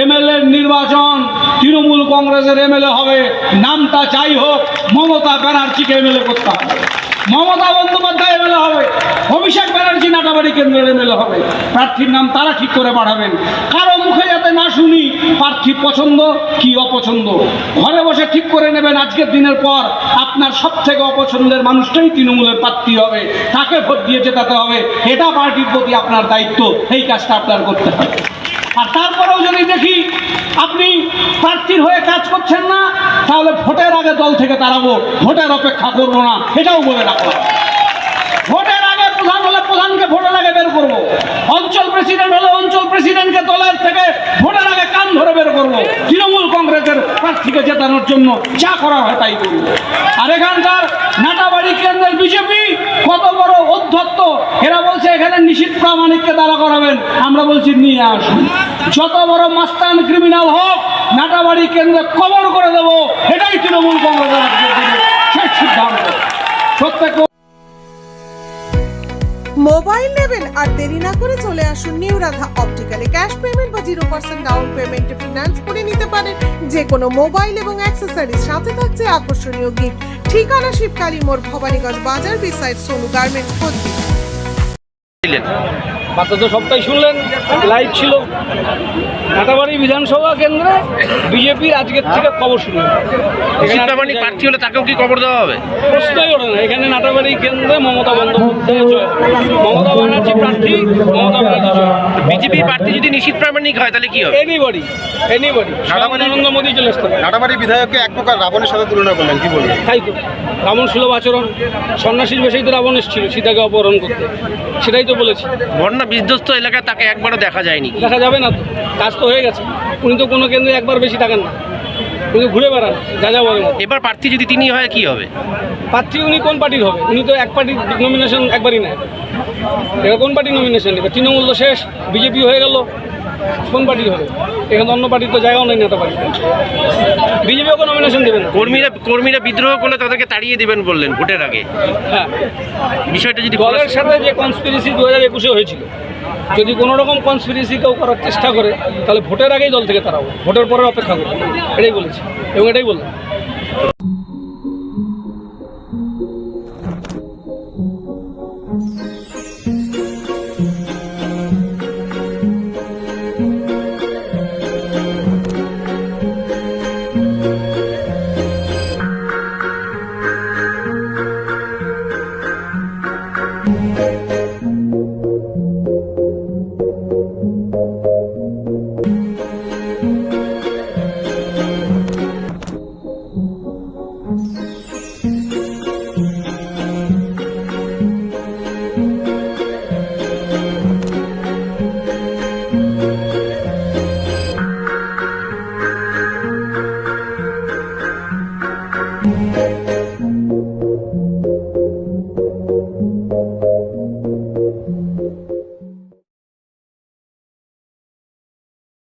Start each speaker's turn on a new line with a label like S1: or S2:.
S1: MLA নির্বাচন, তৃণমূল কংগ্রেসের MLA হবে। নামটা যাই হোক, মমতা ব্যানার্জিকে এমএলএ করতে হবে। মমতা বন্দ্যোপাধ্যায় এমএলএ হবে, অভিষেক ব্যানার্জি নাটাবাড়ি কেন্দ্রের এমএলএ হবে। প্রার্থীর নাম তারা ঠিক করে পাঠাবেন। কারও মুখে যাতে না শুনি, প্রার্থী পছন্দ কি অপছন্দ? ঘরে বসে ঠিক করে নেবেন আজকের দিনের পর। আপনার সব থেকে অপছন্দের মানুষটাই তৃণমূলের প্রার্থী হবে। তাকে ভোট দিয়ে জেতাতে হবে। এটা পার্টির প্রতি আপনার দায়িত্ব। এই কাজটা আপনার করতে হবে। আর তারপরেও যদি দেখি আপনি প্রার্থীর হয়ে কাজ করছেন না, তাহলে ভোটের আগে দল থেকে তাড়াবো, ভোটের অপেক্ষা করব না। এটাও বলে রাখলাম ভোটের আগে প্রধান হলে প্রধানকে ভোটের আগে বের করব। অঞ্চল প্রেসিডেন্ট হলে অঞ্চল প্রেসিডেন্টকে দলের থেকে ভোটের আগে কান ধরে বের করব। তৃণমূল কংগ্রেসের প্রার্থীকে জেতানোর জন্য যা করা হয় তাই করব। আর এখানকার নাটাবাড়ি কেন্দ্রের বিজেপি অধ্যত্ত এরা বলছে, এখানে নিশীত প্রামাণিককে দাঁড়া করাবেন। আমরা বলছি, নিয়ে আসুন। যত বড় মাস্তান ক্রিমিনাল হোক, নাটাবাড়ি কেন্দ্রে কবর করে দেবো। এটাই তৃণমূল কংগ্রেসের সিদ্ধান্ত। প্রত্যেক
S2: মোবাইল নেবেন আর দেরি না করে চলে আসুন নিউ রাধা অপটিক্যালে। ক্যাশ পেমেন্ট বা জিরো পার্সেন্ট ডাউন পেমেন্টে ফিনান্স করে নিতে পারেন। যে কোনো মোবাইল এবং অ্যাক্সেসরিজ সাথে থাকছে আকর্ষণীয় গিফট। ঠিকানা শিবকালী মোড় ভবানীগঞ্জ বাজার বিসাইড সোনু গার্মেন্টস কোচবিহার
S1: বার্তা তো সবটাই শুনলেন লাইভ ছিল। নাটাবাড়ি বিধানসভা কেন্দ্রে বিজেপির আজকের থেকে খবর শুনলেন
S3: সিদ্ধাবাণী প্রার্থী হলে তাকেও কি খবর দেওয়া হবে?
S1: প্রশ্নই ওঠে না। এখানে নাটাবাড়ি কেন্দ্রে মমতা বন্দ্যোপাধ্যায় জয় মমতা ব্যানার্জি প্রার্থী মমতা ব্যানার্জি।
S3: বিজেপি প্রার্থী যদি নিশীত প্রামাণিক হয় তাহলে কি হবে?
S1: এনিবডি এনিবডি নরেন্দ্র মোদী চলে আসতে
S4: নাটাবাড়ি বিধায়ককে এক প্রকার রাবণের সাথে তুলনা করলেন কি বলবেন?
S1: তাই তো। রাবণ সুলভ আচরণ। সন্ন্যাসীর বেশেই তো রাবণ এসেছিল সীতাকে অপহরণ করতে। সেটাই তো বলেছি।
S3: বন্যা বিধ্বস্ত এলাকায় তাকে একবারও দেখা যায়নি।
S1: দেখা যাবে না তো। কাজ তো হয়ে গেছে। উনি তো কোনো কেন্দ্রে একবার বেশি থাকেন না। উনি ঘুরে বেড়ান যা যা বলেন।
S3: এবার প্রার্থী যদি তিনি হয় কি হবে?
S1: প্রার্থী উনি কোন পার্টির হবে? উনি তো এক পার্টির নমিনেশন একবারই নেয়। এবার কোন পার্টির নমিনেশন নেবে? তৃণমূল তো শেষ বিজেপি হয়ে গেল। কোন পার্টির হবে? এখানে অন্য পার্টির তো জায়গাও নেই নেতা পার্টি বিজেপিও কোনো নমিনেশন দেবেন
S3: কর্মীরা কর্মীরা বিদ্রোহ করলে তাদেরকে তাড়িয়ে দিবেন বললেন ভোটের আগে।
S1: হ্যাঁ।
S3: বিষয়টা যদি
S1: দলের সাথে যে কনস্পিরেসি দু হাজার একুশে হয়েছিল যদি কোনো রকম কনস্পিরেসি কেউ করার চেষ্টা করে তাহলে ভোটের আগেই দল থেকে তারাও ভোটের পরে অপেক্ষা করবে এটাই বলেছি। এবং এটাই বললাম। Thank you.